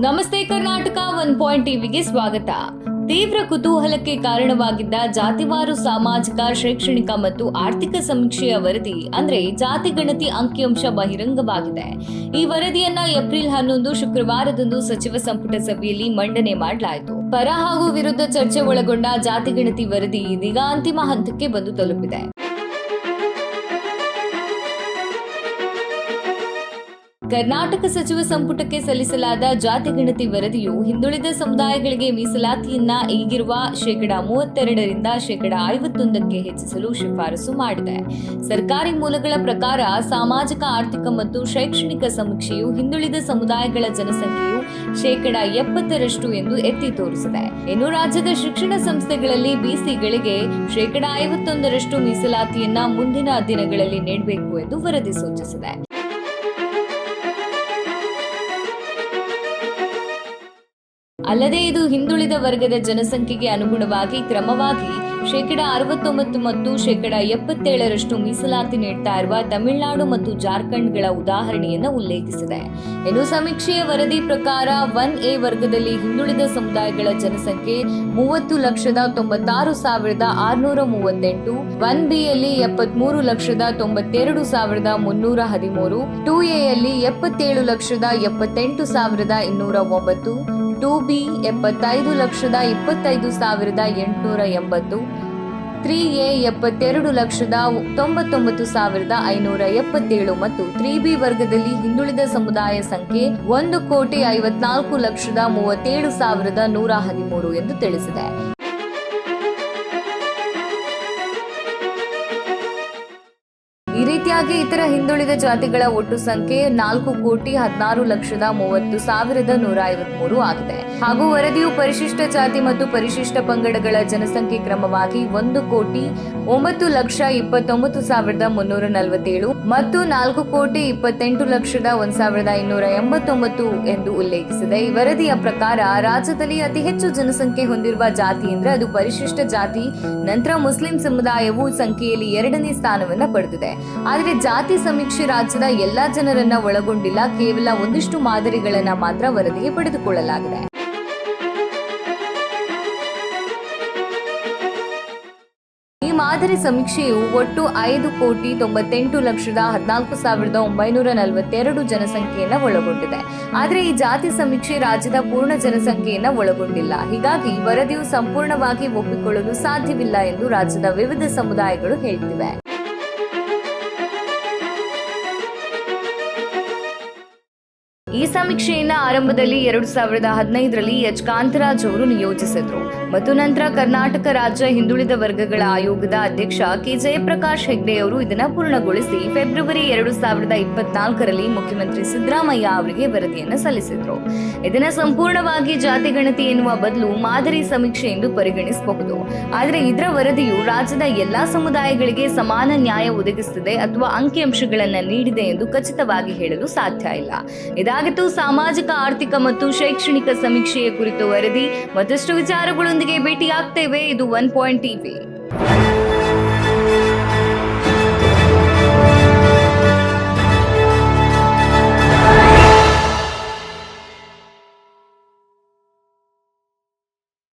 ನಮಸ್ತೆ Karnataka one point ಟಿವಿಗೆ ಸ್ವಾಗತ. ತೀವ್ರ ಕುತೂಹಲಕ್ಕೆ ಕಾರಣವಾಗಿದ್ದ ಜಾತಿವಾರು ಸಾಮಾಜಿಕ, ಶೈಕ್ಷಣಿಕ ಮತ್ತು ಆರ್ಥಿಕ ಸಮೀಕ್ಷೆಯ ವರದಿ, ಅಂದ್ರೆ ಜಾತಿ ಗಣತಿ ಅಂಕಿಅಂಶ ಬಹಿರಂಗವಾಗಿದೆ. ಈ ವರದಿಯನ್ನ ಏಪ್ರಿಲ್ ಹನ್ನೊಂದು ಶುಕ್ರವಾರದಂದು ಸಚಿವ ಸಂಪುಟ ಸಭೆಯಲ್ಲಿ ಮಂಡನೆ ಮಾಡಲಾಯಿತು. ಪರ ಹಾಗೂ ವಿರುದ್ಧ ಚರ್ಚೆ ಒಳಗೊಂಡ ಜಾತಿ ಗಣತಿ ವರದಿ ಇದೀಗ ಅಂತಿಮ ಹಂತಕ್ಕೆ ಬಂದು ತಲುಪಿದೆ. ಕರ್ನಾಟಕ ಸಚಿವ ಸಂಪುಟಕ್ಕೆ ಸಲ್ಲಿಸಲಾದ ಜಾತಿ ಗಣತಿ ವರದಿಯು ಹಿಂದುಳಿದ ಸಮುದಾಯಗಳಿಗೆ ಮೀಸಲಾತಿಯನ್ನ ಈಗಿರುವ ಶೇಕಡಾ ಮೂವತ್ತೆರಡರಿಂದ ಶೇಕಡ ಐವತ್ತೊಂದಕ್ಕೆ ಹೆಚ್ಚಿಸಲು ಶಿಫಾರಸು ಮಾಡಿದೆ. ಸರ್ಕಾರಿ ಮೂಲಗಳ ಪ್ರಕಾರ ಸಾಮಾಜಿಕ, ಆರ್ಥಿಕ ಮತ್ತು ಶೈಕ್ಷಣಿಕ ಸಮೀಕ್ಷೆಯು ಹಿಂದುಳಿದ ಸಮುದಾಯಗಳ ಜನಸಂಖ್ಯೆಯು ಶೇಕಡ ಎಪ್ಪತ್ತರಷ್ಟು ಎಂದು ಎತ್ತಿ ತೋರಿಸಿದೆ. ಇನ್ನು ರಾಜ್ಯದ ಶಿಕ್ಷಣ ಸಂಸ್ಥೆಗಳಲ್ಲಿ ಬಿಸಿಗಳಿಗೆ ಶೇಕಡ ಐವತ್ತೊಂದರಷ್ಟು ಮೀಸಲಾತಿಯನ್ನ ಮುಂದಿನ ದಿನಗಳಲ್ಲಿ ನೀಡಬೇಕು ಎಂದು ವರದಿ ಸೂಚಿಸಿದೆ. ಅಲ್ಲದೆ ಇದು ಹಿಂದುಳಿದ ವರ್ಗದ ಜನಸಂಖ್ಯೆಗೆ ಅನುಗುಣವಾಗಿ ಕ್ರಮವಾಗಿ ಶೇಕಡ ಅರವತ್ತೊಂಬತ್ತು ಮತ್ತು ಶೇಕಡ ಎಪ್ಪತ್ತೇಳರಷ್ಟು ಮೀಸಲಾತಿ ನೀಡ್ತಾ ಇರುವ ತಮಿಳುನಾಡು ಮತ್ತು ಜಾರ್ಖಂಡ್ಗಳ ಉದಾಹರಣೆಯನ್ನು ಉಲ್ಲೇಖಿಸಿದೆ. ಇನ್ನು ಸಮೀಕ್ಷೆಯ ವರದಿ ಪ್ರಕಾರ ಒನ್ ಎ ವರ್ಗದಲ್ಲಿ ಹಿಂದುಳಿದ ಸಮುದಾಯಗಳ ಜನಸಂಖ್ಯೆ ಮೂವತ್ತು ಲಕ್ಷದ ತೊಂಬತ್ತಾರು ಸಾವಿರದ ಆರುನೂರ ಮೂವತ್ತೆಂಟು, ಒನ್ ಬಿಯಲ್ಲಿ ಎಪ್ಪತ್ಮೂರು ಲಕ್ಷದ ತೊಂಬತ್ತೆರಡು ಸಾವಿರದ ಮುನ್ನೂರ ಹದಿಮೂರು, ಟೂ ಎಯಲ್ಲಿ ಎಪ್ಪತ್ತೇಳು ಲಕ್ಷದ ಎಪ್ಪತ್ತೆಂಟು ಸಾವಿರದ ಇನ್ನೂರ ಒಂಬತ್ತು ಟೂ ಬಿ ಎಪ್ಪತ್ತೈದು ಲಕ್ಷದ ಇಪ್ಪತ್ತೈದು ಸಾವಿರದ ಎಂಟುನೂರ ಎಂಬತ್ತು, ತ್ರೀ ಎ ಎಪ್ಪತ್ತೆರಡು ಲಕ್ಷದ ತೊಂಬತ್ತೊಂಬತ್ತು ಸಾವಿರದ ಐನೂರ ಎಪ್ಪತ್ತೇಳು ಮತ್ತು ತ್ರೀ ಬಿ ವರ್ಗದಲ್ಲಿ ಹಿಂದುಳಿದ ಸಮುದಾಯ ಸಂಖ್ಯೆ ಒಂದು ಕೋಟಿ ಐವತ್ನಾಲ್ಕು ಲಕ್ಷದ ಮೂವತ್ತೇಳು ಸಾವಿರದ ನೂರ ಹದಿಮೂರು ಎಂದು ತಿಳಿಸಿದೆ. ಈ ರೀತಿಯಾಗಿ ಇತರ ಹಿಂದುಳಿದ ಜಾತಿಗಳ ಒಟ್ಟು ಸಂಖ್ಯೆ ನಾಲ್ಕು ಕೋಟಿ ಹದಿನಾರು ಲಕ್ಷದ ಮೂವತ್ತು ಸಾವಿರದ ನೂರ ಐವತ್ಮೂರು ಆಗಿದೆ. ಹಾಗೂ ವರದಿಯು ಪರಿಶಿಷ್ಟ ಜಾತಿ ಮತ್ತು ಪರಿಶಿಷ್ಟ ಪಂಗಡಗಳ ಜನಸಂಖ್ಯೆ ಕ್ರಮವಾಗಿ ಒಂದು ಕೋಟಿ ಒಂಬತ್ತು ಲಕ್ಷ ಇಪ್ಪತ್ತೊಂಬತ್ತು ಸಾವಿರದ ಮುನ್ನೂರ ನಲವತ್ತೇಳು ಮತ್ತು ನಾಲ್ಕು ಕೋಟಿ ಇಪ್ಪತ್ತೆಂಟು ಲಕ್ಷದ ಒಂದ್ ಸಾವಿರದ ಇನ್ನೂರ ಎಂಬತ್ತೊಂಬತ್ತು ಎಂದು ಉಲ್ಲೇಖಿಸಿದೆ. ಈ ವರದಿಯ ಪ್ರಕಾರ ರಾಜ್ಯದಲ್ಲಿ ಅತಿ ಹೆಚ್ಚು ಜನಸಂಖ್ಯೆ ಹೊಂದಿರುವ ಜಾತಿ ಅಂದ್ರೆ ಅದು ಪರಿಶಿಷ್ಟ ಜಾತಿ, ನಂತರ ಮುಸ್ಲಿಂ ಸಮುದಾಯವು ಸಂಖ್ಯೆಯಲ್ಲಿ ಎರಡನೇ ಸ್ಥಾನವನ್ನ ಪಡೆದಿದೆ. ಆದರೆ ಜಾತಿ ಸಮೀಕ್ಷೆ ರಾಜ್ಯದ ಎಲ್ಲಾ ಜನರನ್ನ ಒಳಗೊಂಡಿಲ್ಲ, ಕೇವಲ ಒಂದಿಷ್ಟು ಮಾದರಿಗಳನ್ನ ಮಾತ್ರ ವರದಿಗೆ ಪಡೆದುಕೊಳ್ಳಲಾಗಿದೆ. ಮಾದರಿ ಸಮೀಕ್ಷೆಯು ಒಟ್ಟು ಐದು ಕೋಟಿ ತೊಂಬತ್ತೆಂಟು ಲಕ್ಷದ ಹದಿನಾಲ್ಕು ಸಾವಿರದ ಒಂಬೈನೂರ ನಲವತ್ತೆರಡು ಜನಸಂಖ್ಯೆಯನ್ನು ಒಳಗೊಂಡಿದೆ. ಆದರೆ ಈ ಜಾತಿ ಸಮೀಕ್ಷೆ ರಾಜ್ಯದ ಪೂರ್ಣ ಜನಸಂಖ್ಯೆಯನ್ನು ಒಳಗೊಂಡಿಲ್ಲ. ಹೀಗಾಗಿ ವರದಿಯು ಸಂಪೂರ್ಣವಾಗಿ ಒಪ್ಪಿಕೊಳ್ಳಲು ಸಾಧ್ಯವಿಲ್ಲ ಎಂದು ರಾಜ್ಯದ ವಿವಿಧ ಸಮುದಾಯಗಳು ಹೇಳ್ತಿವೆ. ಈ ಸಮೀಕ್ಷೆಯನ್ನ ಆರಂಭದಲ್ಲಿ ಎರಡು ಸಾವಿರದ ಹದಿನೈದರಲ್ಲಿ ಎಚ್ ಕಾಂತರಾಜ್ ಅವರು ನಿಯೋಜಿಸಿದ್ರು. ಮತ್ತು ನಂತರ ಕರ್ನಾಟಕ ರಾಜ್ಯ ಹಿಂದುಳಿದ ವರ್ಗಗಳ ಆಯೋಗದ ಅಧ್ಯಕ್ಷ ಕೆ ಜಯಪ್ರಕಾಶ್ ಹೆಗ್ಡೆ ಅವರು ಇದನ್ನ ಪೂರ್ಣಗೊಳಿಸಿ ಫೆಬ್ರವರಿ ಎರಡು ಸಾವಿರದ ಇಪ್ಪತ್ನಾಲ್ಕರಲ್ಲಿ ಮುಖ್ಯಮಂತ್ರಿ ಸಿದ್ದರಾಮಯ್ಯ ಅವರಿಗೆ ವರದಿಯನ್ನು ಸಲ್ಲಿಸಿದ್ರು. ಇದನ್ನ ಸಂಪೂರ್ಣವಾಗಿ ಜಾತಿ ಗಣತಿ ಎನ್ನುವ ಬದಲು ಮಾದರಿ ಸಮೀಕ್ಷೆ ಎಂದು ಪರಿಗಣಿಸಬಹುದು. ಆದರೆ ಇದರ ವರದಿಯು ರಾಜ್ಯದ ಎಲ್ಲಾ ಸಮುದಾಯಗಳಿಗೆ ಸಮಾನ ನ್ಯಾಯ ಒದಗಿಸುತ್ತದೆ ಅಥವಾ ಅಂಕಿಅಂಶಗಳನ್ನು ನೀಡಿದೆ ಎಂದು ಖಚಿತವಾಗಿ ಹೇಳಲು ಸಾಧ್ಯ ಇಲ್ಲ. ಇದಾಗಿತ್ತು ಸಾಮಾಜಿಕ, ಆರ್ಥಿಕ ಮತ್ತು ಶೈಕ್ಷಣಿಕ ಸಮೀಕ್ಷೆಯ ಕುರಿತು ವರದಿ. ಮತ್ತಷ್ಟು ವಿಚಾರಗಳೊಂದಿಗೆ ಭೇಟಿಯಾಗ್ತೇವೆ. ಇದು ಒನ್ ಪಾಯಿಂಟ್ ಟಿವಿ.